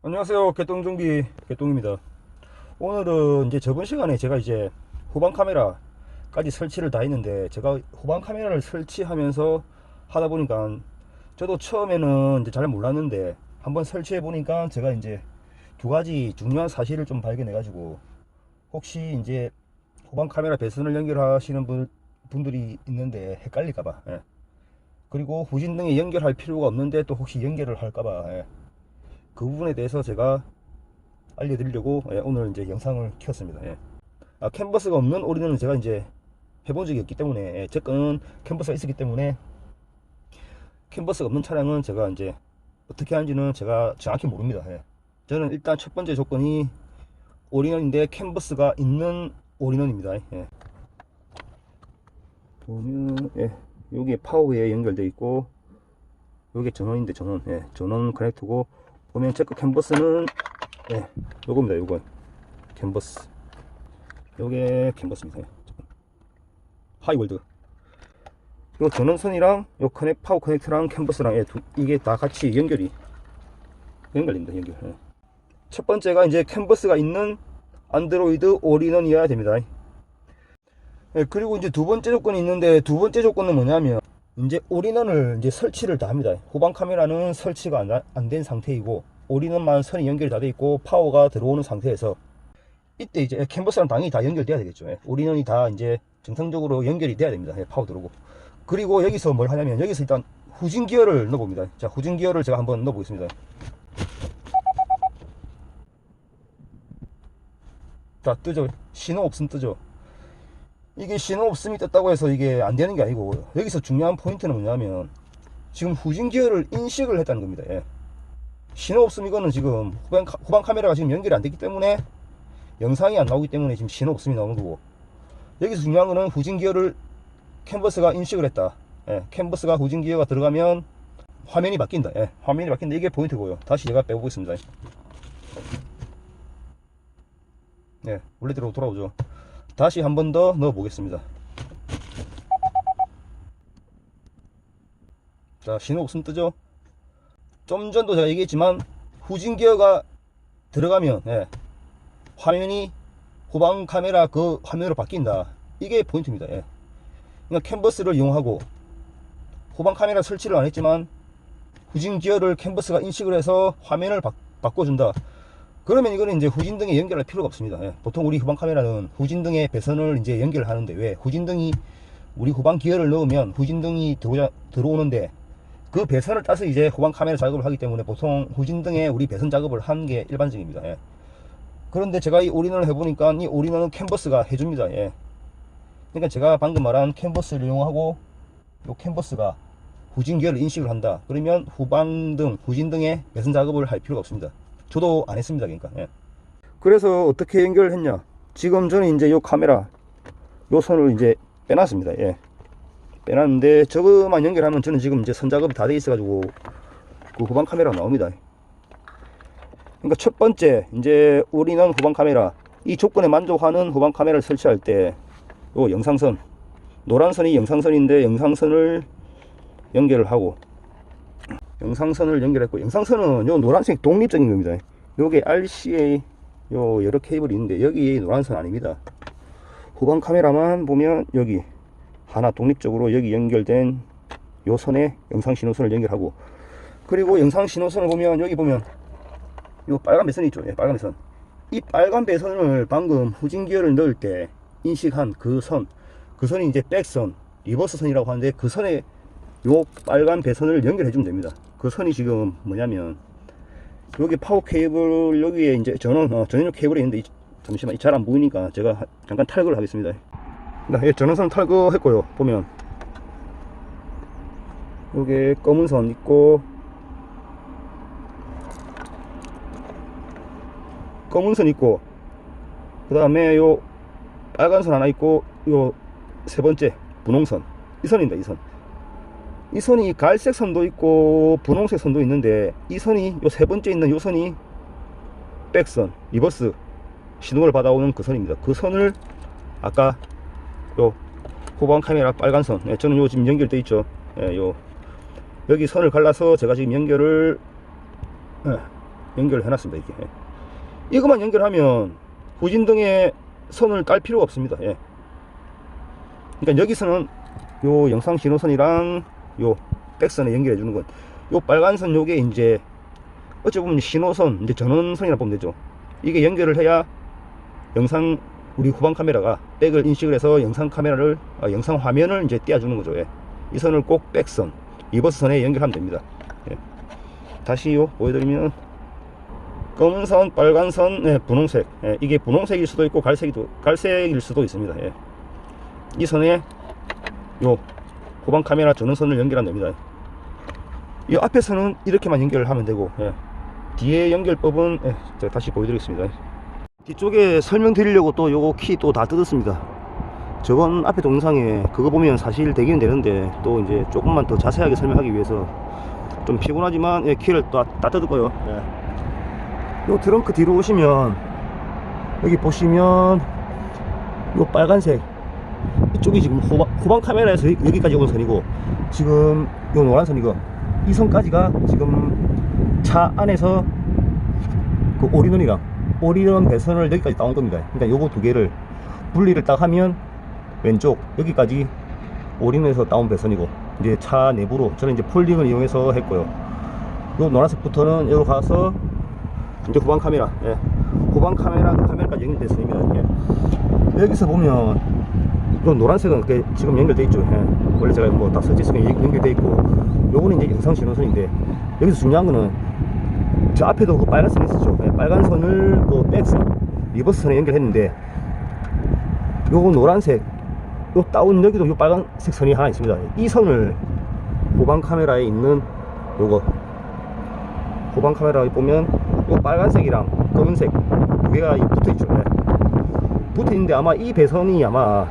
안녕하세요. 개똥정비 개똥입니다. 오늘은 이제 저번 시간에 제가 이제 후방 카메라까지 설치를 다 했는데 제가 후방 카메라를 설치하면서 하다 보니까 저도 처음에는 이제 잘 몰랐는데 한번 설치해 보니까 제가 이제 두 가지 중요한 사실을 좀 발견해 가지고 혹시 이제 후방 카메라 배선을 연결하시는 분, 분들이 있는데 헷갈릴까봐 예. 그리고 후진등에 연결할 필요가 없는데 또 혹시 연결을 할까봐 예. 그 부분에 대해서 제가 알려드리려고 예, 오늘 이제 영상을 켰습니다. 예. 아, 캔버스가 없는 오리는 제가 이제 해본 적이 없기 때문에 예, 제 거는 캔버스가 있었기 때문에 캔버스가 없는 차량은 제가 이제 어떻게 하는지는 제가 정확히 모릅니다. 예. 저는 일단 첫 번째 조건이 오리넌인데 캔버스가 있는 오리넌입니다. 예. 보면 예, 여기 파워에 연결되어 있고 여기 전원인데 전원 예, 전원 커넥터고 보면 체크 캔버스는 예, 요겁니다 요거 캔버스 요게 캔버스입니다 예. 하이월드 요 전원선이랑 요 커넥 파워 커넥터랑 캔버스랑 예, 두- 이게 다 같이 연결이 연결됩니다 연결 예. 첫 번째가 이제 캔버스가 있는 안드로이드 올인원이어야 됩니다 예, 그리고 이제 두 번째 조건이 있는데 두 번째 조건은 뭐냐면 이제 올인원을 이제 설치를 다 합니다. 후방 카메라는 설치가 안 된 상태이고 올인원만 선이 연결이 다 돼 있고 파워가 들어오는 상태에서 이때 이제 캔버스랑 당연히 다 연결돼야 되겠죠. 예, 올인원이 다 이제 정상적으로 연결이 돼야 됩니다. 예, 파워 들어오고 그리고 여기서 뭘 하냐면 여기서 일단 후진 기어를 넣어봅니다. 자 후진 기어를 제가 한번 넣어보겠습니다. 자 뜨죠. 신호 없음 뜨죠. 이게 신호 없음이 떴다고 해서 이게 안 되는 게 아니고 여기서 중요한 포인트는 뭐냐면 지금 후진 기어를 인식을 했다는 겁니다. 예. 신호 없음 이거는 지금 후방, 카- 후방 카메라가 지금 연결이 안 됐기 때문에 영상이 안 나오기 때문에 지금 신호 없음이 나오는 거고 여기서 중요한 거는 후진 기어를 캔버스가 인식을 했다. 예. 캔버스가 후진 기어가 들어가면 화면이 바뀐다. 예. 화면이 바뀐다. 이게 포인트고요. 다시 제가 빼보겠습니다. 네, 원래대로 돌아오죠. 다시 한 번 더 넣어 보겠습니다. 자, 신호 없음 뜨죠? 좀 전도 제가 얘기했지만 후진 기어가 들어가면 예, 화면이 후방 카메라 그 화면으로 바뀐다. 이게 포인트입니다. 예. 그러니까 캔버스를 이용하고 후방 카메라 설치를 안 했지만 후진 기어를 캔버스가 인식을 해서 화면을 바, 바꿔준다. 그러면 이거는 이제 후진등에 연결할 필요가 없습니다. 예. 보통 우리 후방 카메라는 후진등에 배선을 이제 연결하는데 왜 후진등이 우리 후방 기어를 넣으면 후진등이 들어오자, 들어오는데 그 배선을 따서 이제 후방 카메라 작업을 하기 때문에 보통 후진등에 우리 배선 작업을 하는 게 일반적입니다. 예. 그런데 제가 이 올인원을 해보니까 이 올인원은 캔버스가 해줍니다. 예. 그러니까 제가 방금 말한 캔버스를 이용하고 이 캔버스가 후진 기어를 인식을 한다. 그러면 후방등, 후진등에 배선 작업을 할 필요가 없습니다. 저도 안 했습니다. 그러니까. 예. 그래서 어떻게 연결을 했냐? 지금 저는 이제 요 카메라 요 선을 이제 빼놨습니다. 예. 빼놨는데 저거만 연결하면 저는 지금 이제 선 작업이 다 돼 있어 가지고 그 후방 카메라가 나옵니다. 그러니까 첫 번째 이제 우리는 후방 카메라 이 조건에 만족하는 후방 카메라를 설치할 때 요 영상선 노란 선이 영상선인데 영상선을 연결을 하고 영상선을 연결했고 영상선은 요 노란색 독립적인 겁니다. 요게 RCA 요 여러 케이블이 있는데 여기 노란선 아닙니다. 후방 카메라만 보면 여기 하나 독립적으로 여기 연결된 요 선에 영상 신호선을 연결하고 그리고 영상 신호선을 보면 여기 보면 요 빨간 배선이 있죠. 예, 빨간 배선. 이 빨간 배선을 방금 후진 기어를 넣을 때 인식한 그 선, 그 선이 이제 백선, 리버스 선이라고 하는데 그 선에 요 빨간 배선을 연결해 주면 됩니다. 그 선이 지금 뭐냐면 여기 파워 케이블 여기에 이제 전원 어, 전원용 케이블이 있는데 이- 잠시만 잘 안 보이니까 제가 하- 잠깐 탈거를 하겠습니다. 네, 전원선 탈거했고요. 보면 여기 검은 선 있고 검은 선 있고 그 다음에 요 빨간 선 하나 있고 요 세 번째 분홍선 이 선입니다 이 선. 이 선이 갈색 선도 있고 분홍색 선도 있는데 이 선이 요 세 번째 있는 요 선이 백선 리버스 신호를 받아오는 그 선입니다 그 선을 아까 요 후방 카메라 빨간 선 예, 저는 요 지금 연결돼 있죠 예, 요 여기 선을 갈라서 제가 지금 연결을 예, 연결해 놨습니다 이렇게 예. 이것만 연결하면 후진등에 선을 깔 필요가 없습니다 예. 그러니까 여기서는 요 영상 신호선이랑 요 백선에 연결해 주는 건 요 빨간 선 요게 이제 어찌 보면 신호선 이제 전원선이라 보면 되죠 이게 연결을 해야 영상 우리 후방 카메라가 백을 인식을 해서 영상 카메라를 아, 영상 화면을 이제 띄워주는 거죠 예. 이 선을 꼭 백선 이버스 선에 연결하면 됩니다 예. 다시 요 보여드리면 검은 선, 빨간 선, 네, 분홍색. 예, 이게 분홍색일 수도 있고 갈색이도 갈색일 수도 있습니다. 예. 이 선에 요 후방 카메라 전원선을 연결하면 됩니다. 이 앞에서는 이렇게만 연결을 하면 되고 예. 뒤에 연결법은 예, 제가 다시 보여드리겠습니다. 뒤쪽에 설명드리려고 또 요거 키 또 다 뜯었습니다. 저번 앞에 동영상에 그거 보면 사실 되기는 되는데 또 이제 조금만 더 자세하게 설명하기 위해서 좀 피곤하지만 예, 키를 또 다 뜯었고요. 예. 요 트렁크 뒤로 오시면 여기 보시면 요 빨간색 이쪽이 지금 후방, 후방 카메라에서 여- 여기까지 온 선이고 지금 요 노란 선 이거 이 선까지가 지금 차 안에서 그 오리논이랑 오리논 배선을 여기까지 따온 겁니다 그러니까 요거 두 개를 분리를 딱 하면 왼쪽 여기까지 오리논에서 따온 배선이고 이제 차 내부로 저는 이제 폴딩을 이용해서 했고요 요 노란색부터는 여기 가서 이제 후방 카메라, 예. 후방 카메라 그 카메라까지 연결됐습니다. 예. 여기서 보면 요 노란색은 그 지금 연결돼 있죠. 예. 원래 제가 뭐다 설치했으면 연결돼 있고 요거는 이제 영상 신호선인데 여기서 중요한 거는 저 앞에도 그 빨간 선 있었죠. 예. 빨간 선을 그 백선 리버스 선에 연결했는데 요거 노란색 요 다운 여기도 요 빨간색 선이 하나 있습니다. 이 선을 후방 카메라에 있는 요거 후방 카메라에 보면 요 빨간색이랑 검은색 두 개가 붙어 있죠. 네. 붙어 있는데 아마 이 배선이 아마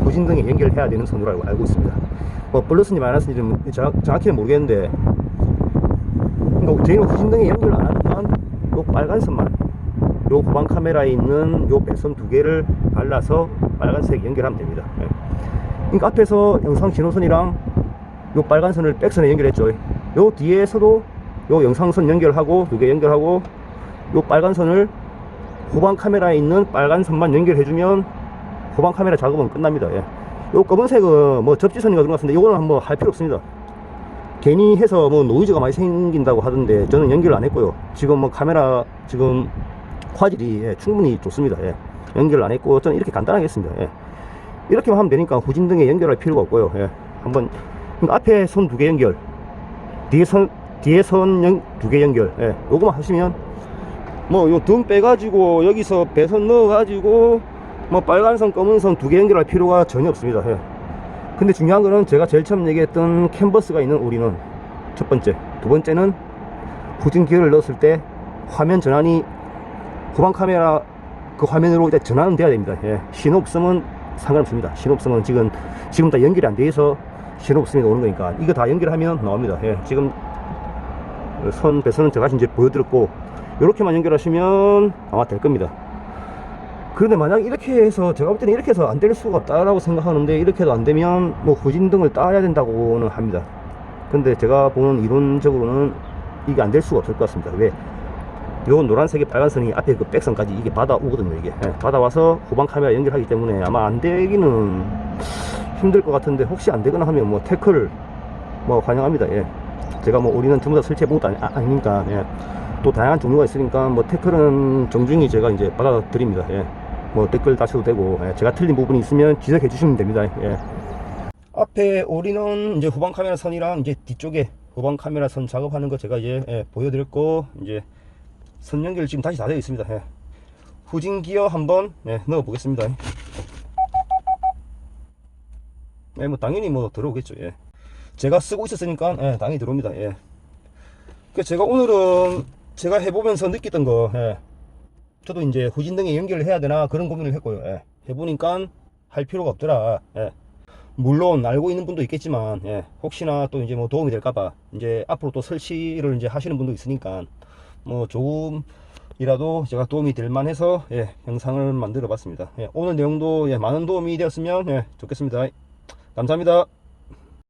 후진등에 연결해야 되는 선으로 알고, 있습니다. 뭐 플러스인지 마이너스인지 정확, 정확히는 모르겠는데 그러니까 저희는 후진등에 연결 안 하니까 요 빨간 선만 요 후방 카메라에 있는 요 배선 두 개를 발라서 빨간색 연결하면 됩니다. 네. 그러니까 앞에서 영상 신호선이랑 요 빨간 선을 백선에 연결했죠. 요 뒤에서도 요 영상선 연결하고 두 개 연결하고 요 빨간 선을 후방 카메라에 있는 빨간 선만 연결해주면 후방 카메라 작업은 끝납니다. 예. 요 검은색은 뭐 접지선인가 그런 것 같은데 요거는 한번 할 필요 없습니다. 괜히 해서 뭐 노이즈가 많이 생긴다고 하던데 저는 연결 안 했고요. 지금 뭐 카메라 지금 화질이 예, 충분히 좋습니다. 예. 연결 안 했고 저는 이렇게 간단하게 했습니다. 예. 이렇게만 하면 되니까 후진 등에 연결할 필요가 없고요. 예. 한번 그러니까 앞에 선두개 연결, 뒤에 선 뒤에 선 두 개 연결. 예. 요거만 하시면 뭐 요 등 빼가지고 여기서 배선 넣어가지고 뭐 빨간 선 검은 선 두 개 연결할 필요가 전혀 없습니다. 예. 근데 중요한 거는 제가 제일 처음 얘기했던 캔버스가 있는 우리는 첫 번째, 두 번째는 후진 기어를 넣었을 때 화면 전환이 후방 카메라 그 화면으로 일단 전환은 돼야 됩니다. 예. 신호 없으면 상관없습니다. 신호 없으면 지금 지금 다 연결이 안 돼 있어 신호 없으면 오는 거니까 이거 다 연결하면 나옵니다. 예. 지금 선 배선은 제가 이제 보여드렸고 이렇게만 연결하시면 아마 될 겁니다. 그런데 만약 이렇게 해서 제가 볼 때는 이렇게 해서 안 될 수가 없다라고 생각하는데 이렇게 해도 안 되면 뭐 후진등을 따야 된다고는 합니다. 근데 제가 보는 이론적으로는 이게 안 될 수가 없을 것 같습니다. 왜? 요 노란색의 빨간 선이 앞에 그 백선까지 이게 받아오거든요, 이게. 예, 받아와서 후방 카메라 연결하기 때문에 아마 안 되기는 힘들 것 같은데 혹시 안 되거나 하면 뭐 태클을 뭐 환영합니다, 예. 제가 뭐 우리는 전부 다 설치해 본 것도 아니, 니니까 예. 또 다양한 종류가 있으니까 뭐 태클은 정중히 제가 이제 받아드립니다, 예. 뭐 댓글 다셔도 되고 예, 제가 틀린 부분이 있으면 지적해 주시면 됩니다. 예. 앞에 올인원 이제 후방 카메라 선이랑 이제 뒤쪽에 후방 카메라 선 작업하는 거 제가 이제 예, 보여드렸고 이제 선 연결 지금 다시 다 되어 있습니다. 예. 후진 기어 한번 예, 넣어 보겠습니다. 예, 뭐 당연히 뭐 들어오겠죠. 예. 제가 쓰고 있었으니까 예, 당연히 들어옵니다. 예. 그 제가 오늘은 제가 해보면서 느꼈던 거 예. 저도 이제 후진등에 연결을 해야 되나 그런 고민을 했고요. 예. 해보니까 할 필요가 없더라. 예. 물론 알고 있는 분도 있겠지만 예. 혹시나 또 이제 뭐 도움이 될까봐 이제 앞으로 또 설치를 이제 하시는 분도 있으니까 뭐 조금이라도 제가 도움이 될 만해서 예. 영상을 만들어 봤습니다. 예. 오늘 내용도 예. 많은 도움이 되었으면 예. 좋겠습니다. 감사합니다.